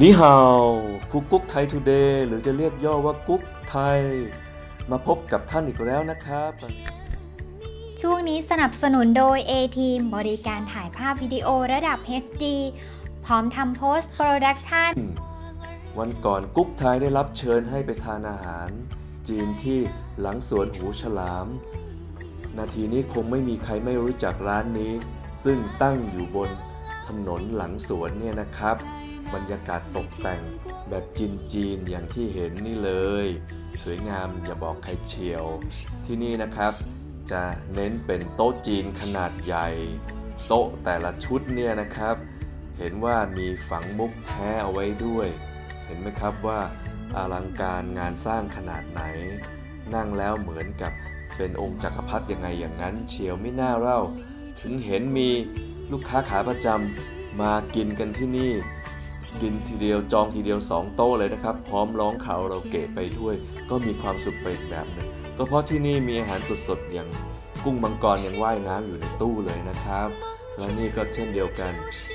นี่ฮาวกุ๊กกุ๊กไทยทูเดย์หรือจะเรียกย่อว่ากุ๊กไทย มาพบกับท่านอีกแล้วนะครับ ช่วงนี้สนับสนุนโดย A-Team บริการถ่ายภาพวิดีโอระดับ HD พร้อมทำโพสต์โปรดักชันวันก่อนกุ๊กไทยได้รับเชิญให้ไปทานอาหาร จีนที่หลังสวนหูฉลาม นาทีนี้คงไม่มีใครไม่รู้จักร้านนี้ ซึ่งตั้งอยู่บนถนนหลังสวนเนี่ยนะครับ บรรยากาศตกแต่งแบบจีนๆอย่างที่เห็นนี่เลย สวยงามอย่าบอกใครเชียว ที่นี่นะครับ จะเน้นเป็นโต๊ะจีนขนาดใหญ่ โต๊ะแต่ละชุดเนี่ยนะครับ เห็นว่ามีฝังมุกแท้เอาไว้ด้วย เห็นไหมครับว่าอลังการงานสร้างขนาดไหน นั่งแล้วเหมือนกับเป็นองค์จักรพรรดิยังไงอย่างนั้น เชียวไม่น่าเล่า ถึงเห็นมีลูกค้าขาประจำมากินกันที่นี่ กินทีเดียวจองทีเดียว 2 โต๊ะเลยนะครับ พร้อมร้องคาราโอเกะไปด้วย ก็มีความสุขไปอีกแบบหนึ่งก็เพราะที่นี่มีอาหารสดๆอย่างกุ้งมังกรยังว่ายน้ำอยู่ในตู้เลยนะครับ และนี่ก็เช่นเดียวกัน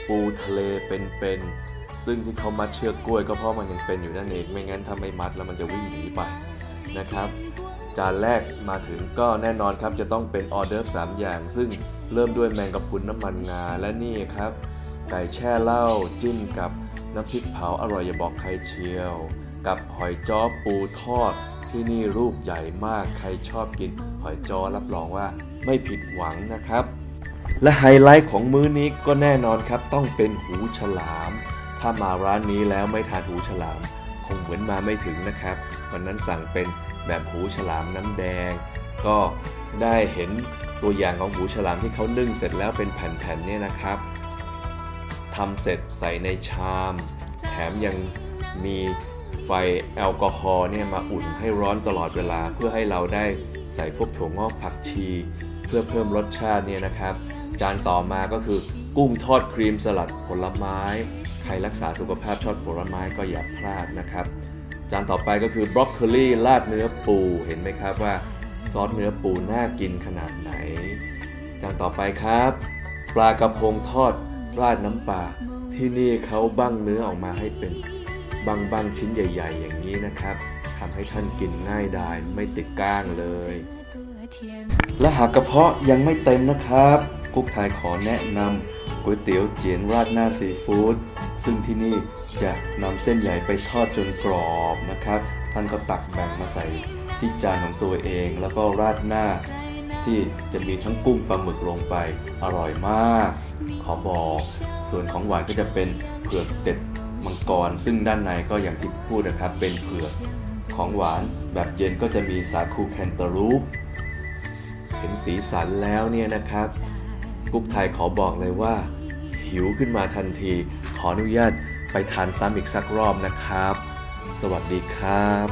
ปูทะเลเป็นๆซึ่งที่เขามัดเชือกกล้วยก็เพราะมันยังเป็นอยู่นั่นเองไม่งั้นถ้าไม่มัดแล้วมันจะวิ่งหนีไปนะครับจานแรกมาถึงก็แน่นอนครับจะต้องเป็นออเดอร์3อย่าง ซึ่งเริ่มด้วยแมงกะพรุนน้ำมันงาและนี่ครับ ไก่แช่เหล้าจิ้มกับ น้ำพริกเผาอร่อยอย่าบอกใครเชียว กับหอยจ้อปูทอดที่นี่รูปใหญ่มากใครชอบกิน หอยจ้อรับรองว่าไม่ผิดหวังนะครับ และไฮไลท์ของมื้อนี้ก็แน่นอนครับต้องเป็นหูฉลาม ถ้ามาร้านนี้แล้วไม่ทานหูฉลาม คงเหมือนมาไม่ถึงนะครับ วันนั้นสั่งเป็นแบบหูฉลามน้ำแดง ก็ได้เห็นตัวอย่างของหูฉลามที่เขานึ่งเสร็จแล้วเป็นแผ่นๆเนี่ยนะครับ ทำเสร็จใส่ในชาม แถมยังมีไฟแอลกอฮอล์เนี่ยมาอุ่นให้ร้อนตลอดเวลาเพื่อให้เราได้ใส่พวกถั่วงอกผักชี เพื่อเพิ่มรสชาติเนี่ยนะครับ จานต่อมาก็คือกุ้งทอดครีมสลัดผลไม้ ใครรักษาสุขภาพชอบผลไม้ก็อย่าพลาดนะครับ จานต่อไปก็คือบรอกโคลีราดเนื้อปูเห็นไหมครับว่าซอสเนื้อปูน่ากินขนาดไหน จานต่อไปครับ ปลากระพงทอด ราดน้ำปลาที่นี่เขาบั้งเนื้อออกมาให้เป็นบางบางชิ้นใหญ่ ๆ อย่างนี้นะครับทำให้ท่านกินง่ายดายไม่ติดก้างเลย และหากกระเพาะยังไม่เต็มนะครับ กุ๊กไทยขอแนะนำก๋วยเตี๋ยวเจียนราดหน้าซีฟู้ดซึ่งที่นี่จะนำเส้นใหญ่ไปทอดจนกรอบนะครับ ท่านก็ตักแบ่งมาใส่ที่จานของตัวเอง แล้วก็ราดหน้า ที่จะมีทั้งกุ้งปลาหมึกลงไปอร่อยมาก ขอบอก ส่วนของหวานก็จะเป็นเผือกเด็ดมังกร ซึ่งด้านในก็อย่างที่พูดนะครับ เป็นเผือกของหวานแบบเย็นก็จะมีสาคูแคนตาลูป เห็นสีสันแล้วเนี่ยนะครับ กุ๊กไทยขอบอกเลยว่า หิวขึ้นมาทันที ขออนุญาตไปทานซ้ำอีกสักรอบนะครับ สวัสดีครับ